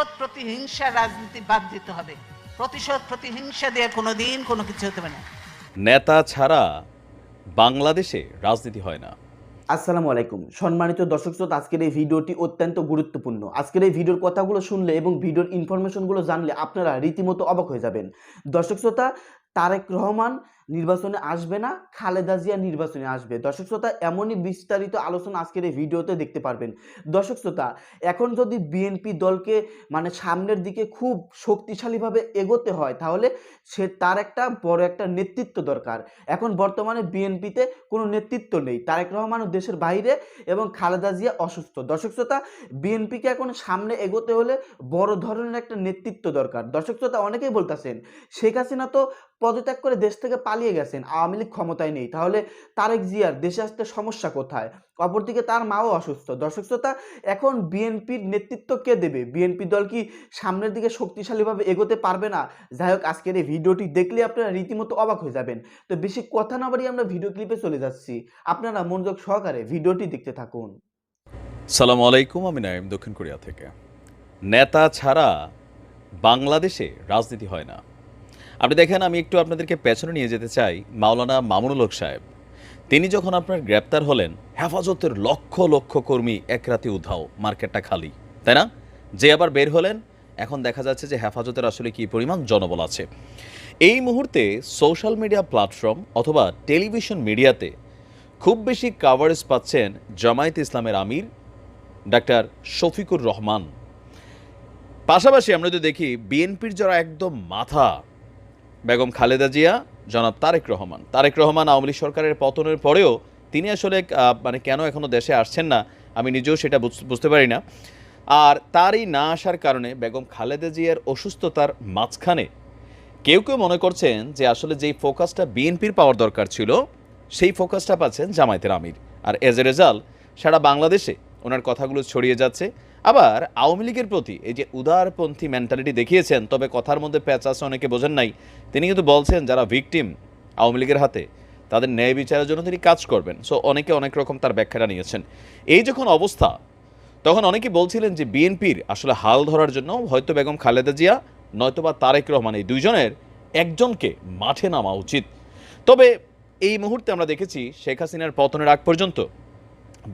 প্রতিশোধ প্রতিহিংসা রাজনীতি বাদ দিতে হবে। প্রতিশোধ প্রতিহিংসা দিয়ে কোনো দিন কোনো কিছু হতে পারে না। নেতা ছাড়া বাংলাদেশে রাজনীতি হয় না। আসসালামু আলাইকুম। সম্মানিত দর্শক শ্রোতা আজকের এই ভিডিওটি অত্যন্ত গুরুত্বপূর্ণ। আজকের এই ভিডিওর কথাগুলো শুনলে এবং ভিডিওর ইনফরমেশনগুলো জানলে আপনারা রীতিমতো অবাক হয়ে যাবেন। দর্শক শ্রোতা তারেক রহমান নির্বাচনে আসবে না, খালেদা জিয়া নির্বাচনে আসবে। দর্শক শ্রোতা, এমনই বিস্তারিত আলোচনা আজকের এই ভিডিওতে দেখতে পারবেন। দর্শক শ্রোতা, এখন যদি বিএনপি দলকে মানে সামনের দিকে খুব শক্তিশালীভাবে এগোতে হয়, তাহলে সে তার একটা বড় একটা নেতৃত্ব দরকার। এখন বর্তমানে বিএনপিতে কোনো নেতৃত্ব নেই। তারেক রহমানও দেশের বাইরে এবং খালেদা জিয়া অসুস্থ। দর্শক শ্রোতা, বিএনপিকে এখন সামনে এগোতে হলে বড় ধরনের একটা নেতৃত্ব দরকার। দর্শক শ্রোতা, অনেকেই বলতেছেন, শেখ হাসিনা তো পদত্যাগ করে দেশ থেকে পালিয়ে গেছেন, আওয়ামী লীগ ক্ষমতায় নেই। তাহলে তারেক জিয়ার দেশে আসতে সমস্যা কোথায়? অপরদিকে তার মাও অসুস্থ। দর্শক শ্রোতা, এখন বিএনপির নেতৃত্ব কে দেবে? বিএনপি দল কি সামনের দিকে শক্তিশালীভাবে এগোতে পারবে না? যাই হোক, আজকের এই ভিডিওটি দেখলে আপনারা রীতিমতো অবাক হয়ে যাবেন। তো বেশি কথা না বাড়িয়ে আমরা ভিডিও ক্লিপে চলে যাচ্ছি। আপনারা মনোযোগ সহকারে ভিডিওটি দেখতে থাকুন। সালাম আলাইকুম, আমি নাইম দক্ষিণ কোরিয়া থেকে। নেতা ছাড়া বাংলাদেশে রাজনীতি হয় না। আপনি দেখেন, আমি একটু আপনাদেরকে পেছনে নিয়ে যেতে চাই মাওলানা মামুনুল হক সাহেব। তিনি যখন আপনার গ্রেপ্তার হলেন, হেফাজতের লক্ষ লক্ষ কর্মী এক রাতে উধাও, মার্কেটটা খালি, তাই না? যে আবার বের হলেন, এখন দেখা যাচ্ছে যে হেফাজতের আসলে কী পরিমাণ জনবল আছে। এই মুহূর্তে সোশ্যাল মিডিয়া প্ল্যাটফর্ম অথবা টেলিভিশন মিডিয়াতে খুব বেশি কাভারেজ পাচ্ছেন জামায়াত ইসলামের আমির ডাক্তার শফিকুর রহমান। পাশাপাশি আমরা যদি দেখি, বিএনপির যারা একদম মাথা বেগম খালেদা জিয়া, জনাব তারেক রহমান। তারেক রহমান আওয়ামী সরকারের পতনের পরেও তিনি আসলে মানে কেন এখনও দেশে আসছেন না, আমি নিজেও সেটা বুঝ- বুঝতে পারি না। আর তারই না আসার কারণে বেগম খালেদা জিয়ার অসুস্থতার মাঝখানে কেউ কেউ মনে করছেন যে আসলে যেই ফোকাসটা বিএনপির পাওয়ার দরকার ছিল, সেই ফোকাসটা পাচ্ছেন জামায়াতের আমির। আর এজ এ রেজাল্ট সারা বাংলাদেশে ওনার কথাগুলো ছড়িয়ে যাচ্ছে। আবার আওয়ামী লীগের প্রতি এই যে উদারপন্থী মেন্টালিটি দেখিয়েছেন, তবে কথার মধ্যে প্যাচ আছে, অনেকে বোঝেন নাই। তিনি কিন্তু বলছেন, যারা ভিকটিম আওয়ামী লীগের হাতে, তাদের ন্যায় বিচারের জন্য তিনি কাজ করবেন। সো অনেকে অনেক রকম তার ব্যাখ্যাটা নিয়েছেন। এই যখন অবস্থা, তখন অনেকে বলছিলেন যে বিএনপির আসলে হাল ধরার জন্য হয়তো বেগম খালেদা জিয়া, নয়তোবা তারেক রহমান এই দুইজনের একজনকে মাঠে নামা উচিত। তবে এই মুহূর্তে আমরা দেখেছি শেখ হাসিনার পতনের আগ পর্যন্ত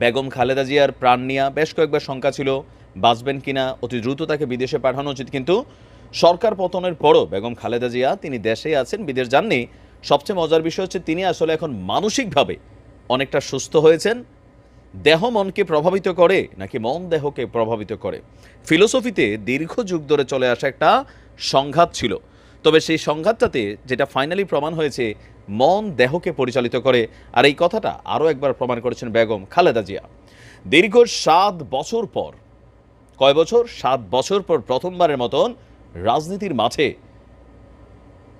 বেগম খালেদা জিয়ার প্রাণ নিয়া বেশ কয়েকবার শঙ্কা ছিল, বাঁচবেন কিনা, অতি দ্রুত তাকে বিদেশে পাঠানো উচিত। কিন্তু সরকার পতনের পরও বেগম খালেদা জিয়া তিনি দেশেই আছেন, বিদেশ যাননি। সবচেয়ে মজার বিষয় হচ্ছে তিনি আসলে এখন মানসিকভাবে অনেকটা সুস্থ হয়েছেন। দেহ মনকে প্রভাবিত করে নাকি মন দেহকে প্রভাবিত করে? ফিলোসফিতে দীর্ঘ যুগ ধরে চলে আসা একটা সংঘাত ছিল। তবে সেই সংঘাতটাতে যেটা ফাইনালি প্রমাণ হয়েছে, মন দেহকে পরিচালিত করে। আর এই কথাটা আরও একবার প্রমাণ করেছেন বেগম খালেদা জিয়া। দীর্ঘ সাত বছর পর, কয় বছর? সাত বছর পর প্রথমবারের মতন রাজনীতির মাঠে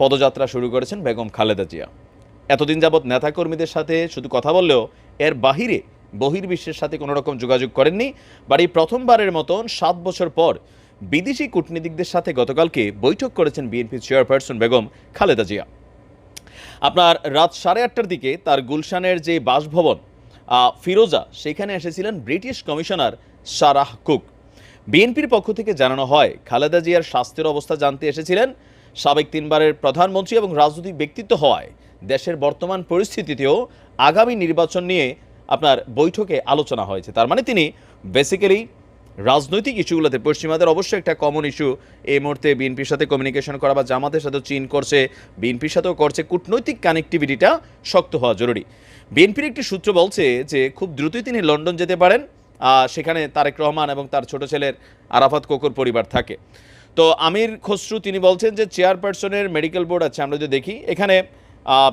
পদযাত্রা শুরু করেছেন বেগম খালেদা জিয়া। এতদিন যাবৎ নেতাকর্মীদের সাথে শুধু কথা বললেও এর বাহিরে বহির্বিশ্বের সাথে কোনো রকম যোগাযোগ করেননি। এই প্রথমবারের মতন সাত বছর পর বিদেশি কূটনীতিকদের সাথে গতকালকে বৈঠক করেছেন বিএনপি চেয়ারপারসন বেগম খালেদা জিয়া। আপনার রাত সাড়ে আটটার দিকে তার গুলশানের যে বাসভবন ফিরোজা, সেখানে এসেছিলেন ব্রিটিশ কমিশনার সারাহ কুক। বিএনপির পক্ষ থেকে জানানো হয়, খালেদা জিয়ার স্বাস্থ্যের অবস্থা জানতে এসেছিলেন। সাবেক তিনবারের প্রধানমন্ত্রী এবং রাজনৈতিক ব্যক্তিত্ব হওয়ায় দেশের বর্তমান পরিস্থিতিতেও আগামী নির্বাচন নিয়ে আপনার বৈঠকে আলোচনা হয়েছে। তার মানে তিনি বেসিক্যালি রাজনৈতিক ইস্যুগুলোতে পশ্চিমাদের অবশ্যই একটা কমন ইস্যু এই মুহূর্তে বিএনপির সাথে কমিউনিকেশন করা বা জামাতের সাথেও চীন করছে, বিএনপির সাথেও করছে, কূটনৈতিক কানেক্টিভিটিটা শক্ত হওয়া জরুরি। বিএনপির একটি সূত্র বলছে যে, খুব দ্রুতই তিনি লন্ডন যেতে পারেন সেখানে তারেক রহমান এবং তার ছোট ছেলের আরাফাত কোকর পরিবার থাকে। তো আমির খসরু, তিনি বলছেন যে চেয়ারপারসনের মেডিকেল বোর্ড আছে, আমরা যদি দেখি, এখানে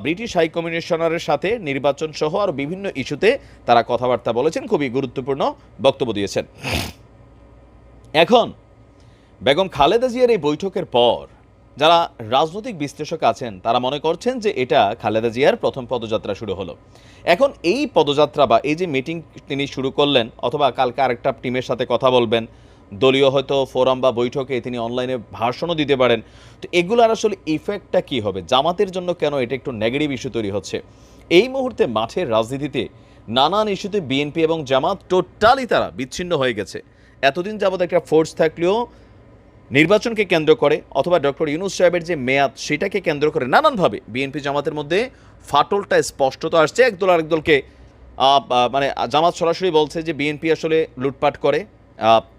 ব্রিটিশ হাই কমিশনারের সাথে নির্বাচন সহ আরও বিভিন্ন ইস্যুতে তারা কথাবার্তা বলেছেন, খুবই গুরুত্বপূর্ণ বক্তব্য দিয়েছেন। এখন, বেগম খালেদা জিয়ার এই বৈঠকের পর যারা রাজনৈতিক বিশ্লেষক আছেন, তারা মনে করছেন যে এটা খালেদা জিয়ার প্রথম পদযাত্রা শুরু হলো। এখন এই পদযাত্রা বা এই যে মিটিং তিনি শুরু করলেন, অথবা কালকে আরেকটা টিমের সাথে কথা বলবেন, দলীয় হয়তো ফোরাম বা বৈঠকে তিনি অনলাইনে ভাষণও দিতে পারেন, তো এগুলোর আসলে ইফেক্টটা কি হবে? জামাতের জন্য কেন এটা একটু নেগেটিভ ইস্যু তৈরি হচ্ছে? এই মুহূর্তে মাঠের রাজনীতিতে নানান ইস্যুতে বিএনপি এবং জামাত টোটালি তারা বিচ্ছিন্ন হয়ে গেছে। এতদিন যাবৎ একটা ফোর্স থাকলেও নির্বাচনকে কেন্দ্র করে অথবা ডক্টর ইউনুস সাহেবের যে মেয়াদ সেটাকে কেন্দ্র করে নানানভাবে বিএনপি জামাতের মধ্যে ফাটলটা স্পষ্টত আসছে। একদল আরেকদলকে আহ, আহ, মানে জামাত সরাসরি বলছে যে বিএনপি আসলে লুটপাট করে।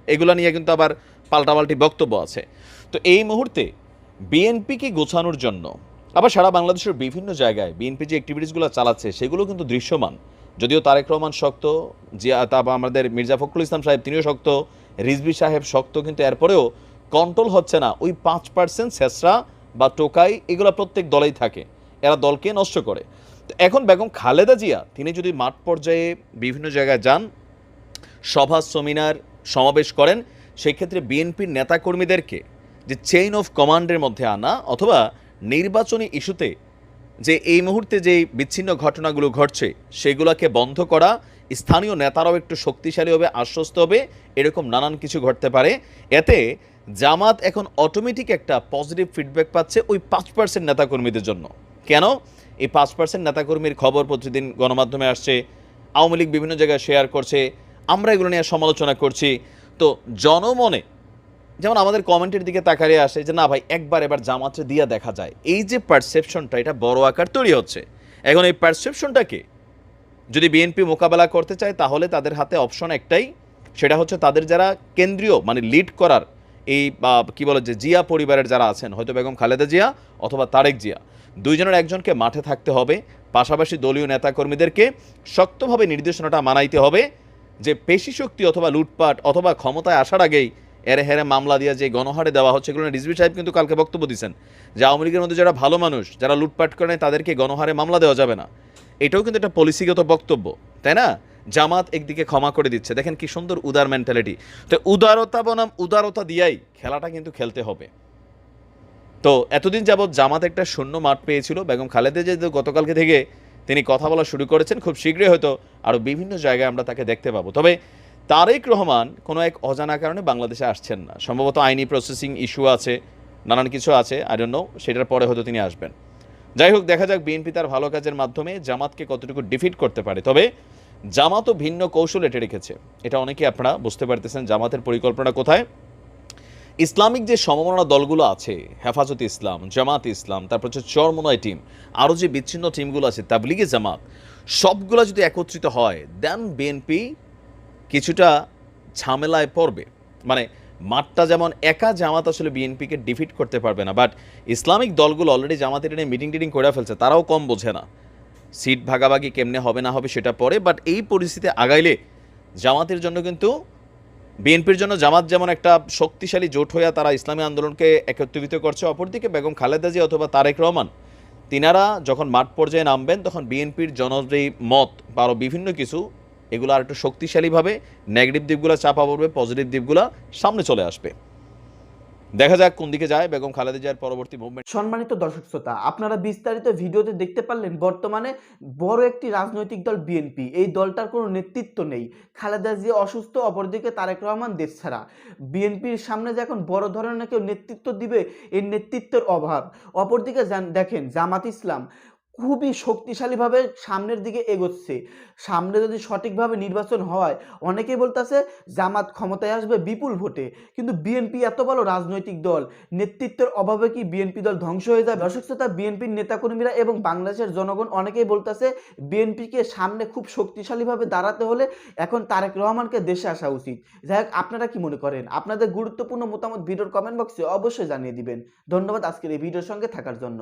এগুলো নিয়ে কিন্তু আবার পাল্টাপাল্টি বক্তব্য আছে। তো এই মুহূর্তে বিএনপিকে গোছানোর জন্য আবার সারা বাংলাদেশের বিভিন্ন জায়গায় বিএনপি যে অ্যাক্টিভিটিসগুলো চালাচ্ছে, সেগুলো কিন্তু দৃশ্যমান। যদিও তারেক রহমান শক্ত, জিয়া তারপর আমাদের মির্জা ফখরুল ইসলাম সাহেব তিনিও শক্ত রিজবি সাহেব শক্ত, কিন্তু এরপরেও কন্ট্রোল হচ্ছে না। ওই পাঁচ পার্সেন্ট শেষরা বা টোকাই, এগুলো প্রত্যেক দলেই থাকে। এরা দলকে নষ্ট করে। এখন বেগম খালেদা জিয়া, তিনি যদি মাঠ পর্যায়ে বিভিন্ন জায়গায় যান, সভা সেমিনার সমাবেশ করেন সেই ক্ষেত্রে বিএনপির নেতাকর্মীদেরকে যে চেইন অফ কমান্ডের মধ্যে আনা অথবা নির্বাচনী ইস্যুতে যে এই মুহূর্তে যে বিচ্ছিন্ন ঘটনাগুলো ঘটছে, সেগুলোকে বন্ধ করা, স্থানীয় নেতারাও একটু শক্তিশালী হবে, আশ্বস্ত হবে, এরকম নানান কিছু ঘটতে পারে। এতে জামাত এখন অটোমেটিক একটা পজিটিভ ফিডব্যাক পাচ্ছে ওই পাঁচ পার্সেন্ট নেতাকর্মীদের জন্য। কেন? এই পাঁচ পার্সেন্ট নেতাকর্মীর খবর প্রতিদিন গণমাধ্যমে আসছে, আওয়ামী লীগ বিভিন্ন জায়গায় শেয়ার করছে, আমরা এগুলো নিয়ে সমালোচনা করছি। তো জনমনে যেমন আমাদের কমেন্টের দিকে তাকারে আসে যে, না ভাই, একবার এবার জামাতে দিয়ে দেখা যায়। এই যে পারসেপশনটা এটা বড় আকার তৈরি হচ্ছে। এখন এই পারসেপশনটাকে যদি বিএনপি মোকাবেলা করতে চায়, তাহলে তাদের হাতে অপশন একটাই। সেটা হচ্ছে তাদের যারা কেন্দ্রীয় মানে লিড করার এই কি বলে যে, জিয়া পরিবারের যারা আছেন, হয়তো বেগম খালেদা জিয়া অথবা তারেক জিয়া। দুইজনের একজনকে মাঠে থাকতে হবে। পাশাপাশি দলীয় নেতাকর্মীদেরকে শক্তভাবে নির্দেশনাটা মানাইতে হবে যে পেশি শক্তি অথবা লুটপাট অথবা ক্ষমতায় আসার আগেই এরে হেরে মামলা দিয়ে যে গণহারে দেওয়া হচ্ছে, এগুলো রিজভি সাহেব কিন্তু কালকে বক্তব্য দিয়েছেন যে আওয়ামী লীগের মধ্যে যারা ভালো মানুষ, যারা লুটপাট করে তাদেরকে গণহারে মামলা দেওয়া যাবে না। এটাও কিন্তু একটা পলিসিগত বক্তব্য, তাই না? জামাত একদিকে ক্ষমা করে দিচ্ছে। দেখেন কি সুন্দর উদার মেন্টালিটি তো উদারতা বনাম উদারতা দিয়াই খেলাটা কিন্তু খেলতে হবে। তো এতদিন যাবৎ জামাত একটা শূন্য মাঠ পেয়েছিল। বেগম খালেদা যে গতকালকে থেকে তিনি কথা বলা শুরু করেছেন। খুব শীঘ্রই হয়তো আরও বিভিন্ন জায়গায় আমরা তাকে দেখতে পাবো। তবে তারেক রহমান কোনো এক অজানা কারণে বাংলাদেশে আসছেন না। সম্ভবত আইনি প্রসেসিং ইস্যু আছে, নানান কিছু আছে আই ডোন্ট নো সেটার পরে হয়তো তিনি আসবেন। যাই হোক, দেখা যাক, বিএনপি তার ভালো কাজের মাধ্যমে জামাতকে কতটুকু ডিফিট করতে পারে। তবে জামাতও ভিন্ন কৌশল এটে রেখেছে। এটা অনেকে আপনারা বুঝতে পারতেছেন, জামাতের পরিকল্পনা কোথায়? ইসলামিক যে সমমনা দলগুলো আছে, হেফাজত ইসলাম, জামাত ইসলাম, তারপর হচ্ছে চরমনয় টিম, আরও যে বিচ্ছিন্ন টিমগুলো আছে, তাবলিগে জামাত, সবগুলো যদি একত্রিত হয় দেন বিএনপি কিছুটা ঝামেলায় পড়বে। মানে মাঠটা যেমন একা, জামাত আসলে বিএনপিকে ডিফিট করতে পারবে না। বাট ইসলামিক দলগুলো অলরেডি জামাতের নিয়ে মিটিং টিটিং করে ফেলছে, তারাও কম বোঝে না। সিট ভাগাভাগি কেমনে হবে না হবে সেটা পরে বাট এই পরিস্থিতি আগাইলে জামাতের জন্য কিন্তু, বিএনপির জন্য জামাত যেমন একটা শক্তিশালী জোট হইয়া তারা ইসলামী আন্দোলনকে একত্রিত করছে, অপরদিকে বেগম খালেদা জিয়া অথবা তারেক রহমান, তিনারা যখন মাঠ পর্যায়ে নামবেন, তখন বিএনপির জনপ্রিয় মত বা আরও বিভিন্ন কিছু এগুলো আর একটু শক্তিশালীভাবে নেগেটিভ দ্বীপগুলো চাপা পড়বে পজিটিভ দিকগুলো সামনে চলে আসবে। দেখা যাক কোন দিকে যায়। বেগম খালেদা জিয়ার পরবর্তী মুভমেন্ট সম্মানিত দর্শক শ্রোতা, আপনারা বিস্তারিত ভিডিওতে দেখতে পারলেন বর্তমানে বড় একটি রাজনৈতিক দল বিএনপি। এই দলটার কোনো নেতৃত্ব নেই। খালেদা জিয়া অসুস্থ, অপরদিকে তারেক রহমান দেশ ছাড়া। বিএনপির সামনে যে এখন বড় ধরনের কেউ নেতৃত্ব দিবে এই নেতৃত্বের অভাব। অপরদিকে দেখেন জামাত ইসলাম। খুবই শক্তিশালীভাবে সামনের দিকে এগোচ্ছে। সামনে যদি সঠিকভাবে নির্বাচন হয়, অনেকেই বলতেছে জামাত ক্ষমতায় আসবে বিপুল ভোটে। কিন্তু বিএনপি এত বড় রাজনৈতিক দল, নেতৃত্বের অভাবে কি বিএনপি দল ধ্বংস হয়ে যায় দর্শক শ্রোতা, বিএনপির নেতাকর্মীরা এবং বাংলাদেশের জনগণ অনেকেই বলতেছে বিএনপিকে সামনে খুব শক্তিশালীভাবে দাঁড়াতে হলে এখন তারেক রহমানকে দেশে আসা উচিত। যাই হোক, আপনারা কি মনে করেন? আপনাদের গুরুত্বপূর্ণ মতামত ভিডিওর কমেন্ট বক্সে অবশ্যই জানিয়ে দিবেন। ধন্যবাদ আজকের এই ভিডিওর সঙ্গে থাকার জন্য।